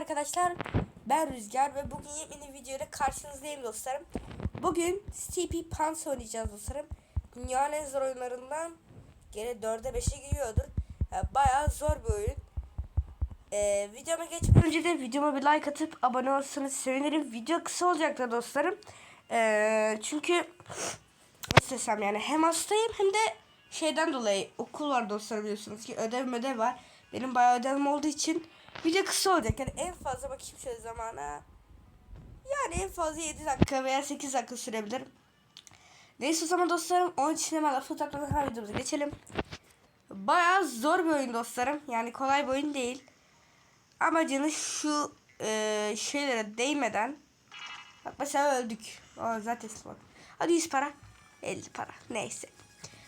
arkadaşlar. Ben Rüzgar ve bugün yepyeni videoyla karşınızdayım dostlarım. Bugün STP Pants oynayacağız dostlarım. Dünyanın en zor oyunlarından gene 4'e 5'e giriyordur. Yani bayağı zor bir oyun. Ee, videoma geçmeden önce de videoma bir like atıp abone olursanız sevinirim. Video kısa olacaktır dostlarım. Ee, çünkü nasıl desem yani hem hastayım hem de şeyden dolayı okul var dostlar biliyorsunuz ki ödev ödev var. Benim bayağı ödevim olduğu için video kısa olacak. Yani en fazla bakayım şöyle zamana. Yani en fazla 7 dakika veya 8 dakika sürebilir. Neyse o zaman dostlarım onun için hemen lafı uzatmadan hemen videomuza geçelim. Bayağı zor bir oyun dostlarım. Yani kolay bir oyun değil. Amacınız şu e, şeylere değmeden Bak mesela öldük. Aa, zaten spor. Hadi 100 para. 50 para. Neyse.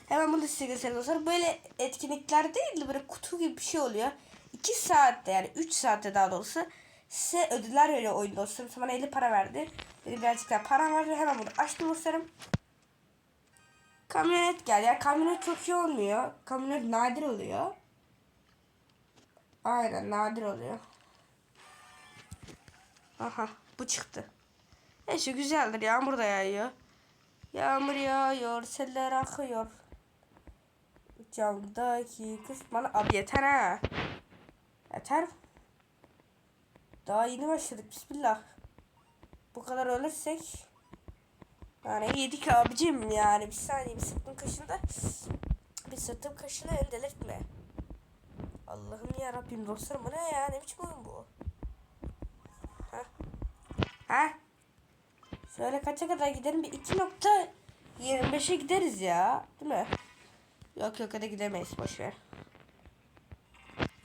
Hemen bunu size göstereyim dostlar. Böyle etkinlikler değil de böyle kutu gibi bir şey oluyor. 2 saatte yani 3 saatte daha doğrusu size ödüller veriyor oyun dostlarım. Sonra bana 50 para verdi. Benim birazcık daha param vardı. Hemen bunu açtım dostlarım. Kamyonet geldi. Yani kamyonet çok iyi olmuyor. Kamyonet nadir oluyor. Aynen nadir oluyor. Aha bu çıktı. Neyse güzeldir. Yağmur da yağıyor. Yağmur yağıyor. Seller akıyor. Camdaki kız bana abi yeter ha. Yeter. Daha yeni başladık. Bismillah. Bu kadar ölürsek yani yedik abicim yani. Bir saniye bir sırtım kaşında. Bir sırtım kaşını endelirtme. Allah'ım ya Rabbim dostlarım bu ne ya? Ne biçim oyun bu? Ha? Ha? Şöyle kaça kadar gidelim? Bir 2.25'e gideriz ya. Değil mi? Yok yok hadi gidemeyiz boşver.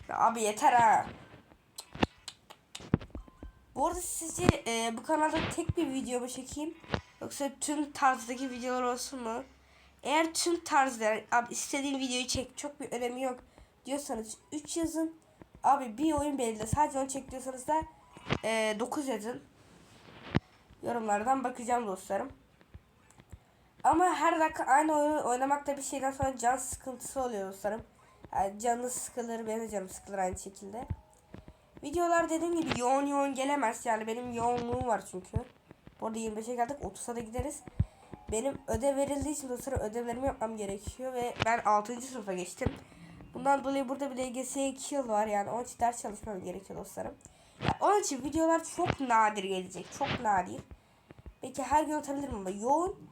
Abi yeter ha. Bu arada sizce e, bu kanalda tek bir video mu çekeyim? Yoksa tüm tarzdaki videolar olsun mu? Eğer tüm tarzda yani, abi istediğin videoyu çek çok bir önemi yok diyorsanız 3 yazın. Abi bir oyun belirle sadece onu çek diyorsanız da e, 9 yazın. Yorumlardan bakacağım dostlarım. Ama her dakika aynı oyunu oynamakta bir şeyden sonra can sıkıntısı oluyor dostlarım. Yani canı sıkılır, benim de canım sıkılır aynı şekilde. Videolar dediğim gibi yoğun yoğun gelemez. Yani benim yoğunluğum var çünkü. Bu arada 25'e geldik. 30'a da gideriz. Benim ödev verildiği için dostlarım ödevlerimi yapmam gerekiyor. Ve ben 6. sınıfa geçtim. Bundan dolayı burada bir LGS'ye 2 yıl var. Yani onun için ders çalışmam gerekiyor dostlarım. Yani onun için videolar çok nadir gelecek. Çok nadir. Belki her gün atabilirim ama yoğun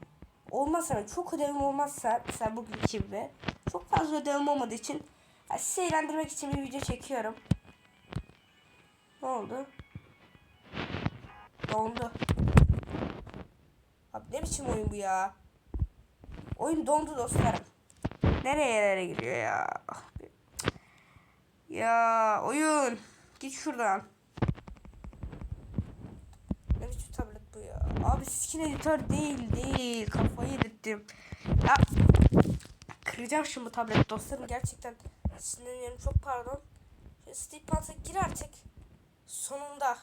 olmazsa ve çok ödevim olmazsa mesela bugün gibi çok fazla ödevim olmadığı için yani sizi eğlendirmek için bir video çekiyorum. Ne oldu? Dondu. Abi ne biçim oyun bu ya? Oyun dondu dostlarım. Nereye nereye gidiyor ya? Ya oyun. Git şuradan. Ne biçim tablet bu ya? Abi skin editör değil değil. Kafayı yedirttim. Ya kıracağım şimdi tablet dostlarım. Gerçekten sinirleniyorum. Çok pardon. Steve Pants'a gir artık. Sonunda.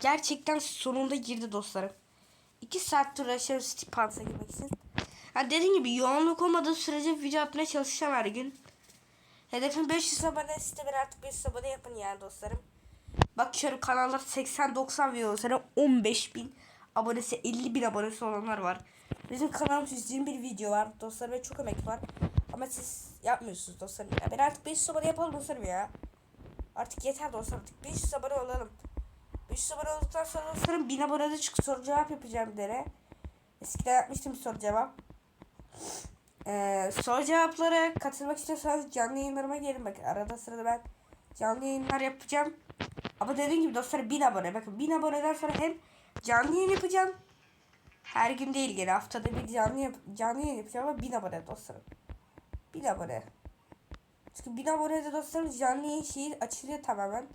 Gerçekten sonunda girdi dostlarım. 2 saattir uğraşıyorum Steve Pants'a girmek için. Ha dediğim gibi yoğunluk olmadığı sürece video atmaya çalışacağım her gün. Hedefim 500 abone. Siz de artık 500 abone yapın yani dostlarım. Bakıyorum kanallar 80-90 video sonra 15 bin abonesi 50 bin abonesi olanlar var. Bizim kanalımız 121 video var dostlarım ve çok emek var. Ama siz yapmıyorsunuz dostlarım. Ya ben artık 500 abone yapalım dostlarım ya. Artık yeter dostlarım artık 500 abone olalım. 500 abone olduktan sonra dostlarım 1000 abonede çık soru cevap yapacağım dene. Eskiden yapmıştım soru cevap. Ee, soru cevaplara katılmak istiyorsanız canlı yayınlarıma gelin bakın. Arada sırada ben canlı yayınlar yapacağım. Ama dediğim gibi dostlar 1000 abone. Bakın 1000 aboneden sonra hem canlı yayın yapacağım. Her gün değil gene haftada bir canlı, yap canlı yayın yapacağım ama 1000 abone dostlarım. 1000 abone. Çünkü 1000 abonede dostlarım canlı yayın şeyi açılıyor tamamen.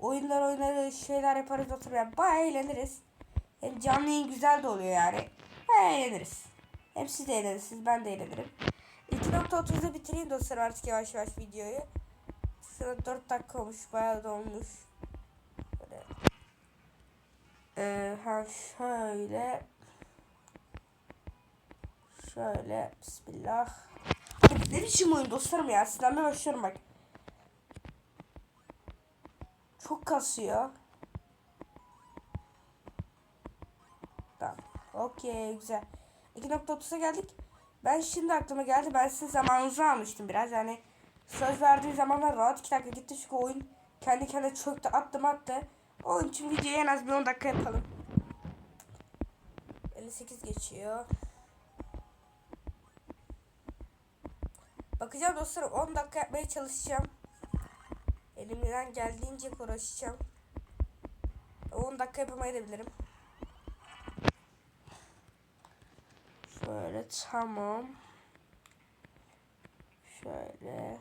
Oyunlar oynarız, şeyler yaparız dostlarım. Yani bayağı eğleniriz. Hem canlı yayın güzel de oluyor yani. Bayağı eğleniriz. Hem siz de eğlenirsiniz, ben de eğlenirim. 2.30'da bitireyim dostlar artık yavaş yavaş videoyu. Sonra 4 dakika olmuş, bayağı da olmuş. Ee, ha şöyle. Şöyle, bismillah. Ne biçim oyun dostlarım ya, sizden başlıyorum bak. Çok kasıyor. Tamam. Okey güzel. 2.30'a geldik. Ben şimdi aklıma geldi. Ben sizin zamanınızı almıştım biraz. Yani söz verdiği zamanlar rahat 2 dakika gitti. Çünkü oyun kendi kendine çöktü attım attı. Onun için videoyu en az bir 10 dakika yapalım. 58 geçiyor. Bakacağım dostlar 10 dakika yapmaya çalışacağım. Elimden geldiğince uğraşacağım. 10 dakika yapamayabilirim. Şöyle tamam. Şöyle.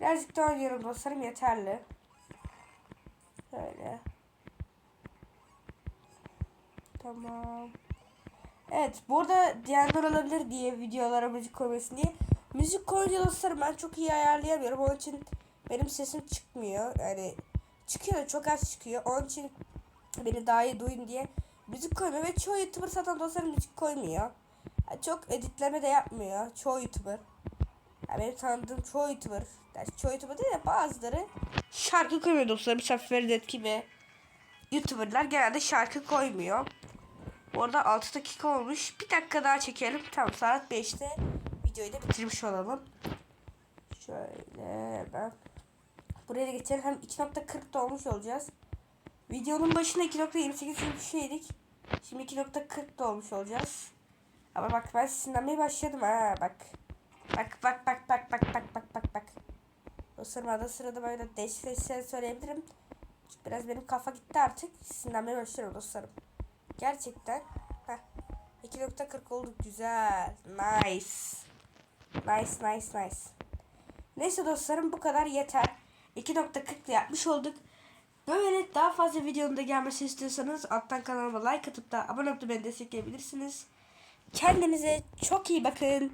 Birazcık daha oynuyorum dostlarım yeterli. Şöyle. Tamam. Evet burada diyenler olabilir diye videolara müzik koymasın diye. Müzik koyunca dostlarım ben çok iyi ayarlayamıyorum. Onun için benim sesim çıkmıyor. Yani çıkıyor çok az çıkıyor. Onun için beni daha iyi duyun diye müzik koymuyor. Ve çoğu YouTuber zaten dostlarım müzik koymuyor. Yani çok editleme de yapmıyor. Çoğu YouTuber. Yani benim tanıdığım çoğu YouTuber. Yani çoğu YouTuber değil de bazıları şarkı koymuyor dostlarım. Mesela Feridet gibi YouTuber'lar genelde şarkı koymuyor. Bu arada 6 dakika olmuş. Bir dakika daha çekelim. Tamam saat 5'te videoyu da bitirmiş olalım. Şöyle ben buraya da geçelim. Hem 2.40'da olmuş olacağız. Videonun başında 2.28 gibi bir şeydik. Şimdi 2.40'da olmuş olacağız. Ama bak ben sinirlenmeye başladım ha bak. Bak bak bak bak bak bak bak bak bak. Dostlarım arada sırada böyle şeyler söyleyebilirim. Biraz benim kafa gitti artık. Sinirlenmeye başlıyorum dostlarım. Gerçekten. Heh. 2.40 olduk güzel. Nice. Nice nice nice. Neyse dostlarım bu kadar yeter. 2.40 yapmış olduk. Böyle daha fazla videonun da gelmesi istiyorsanız alttan kanalıma like atıp da abone olup beni destekleyebilirsiniz. Kendinize çok iyi bakın.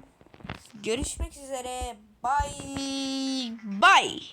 Görüşmek üzere. Bye. Bye.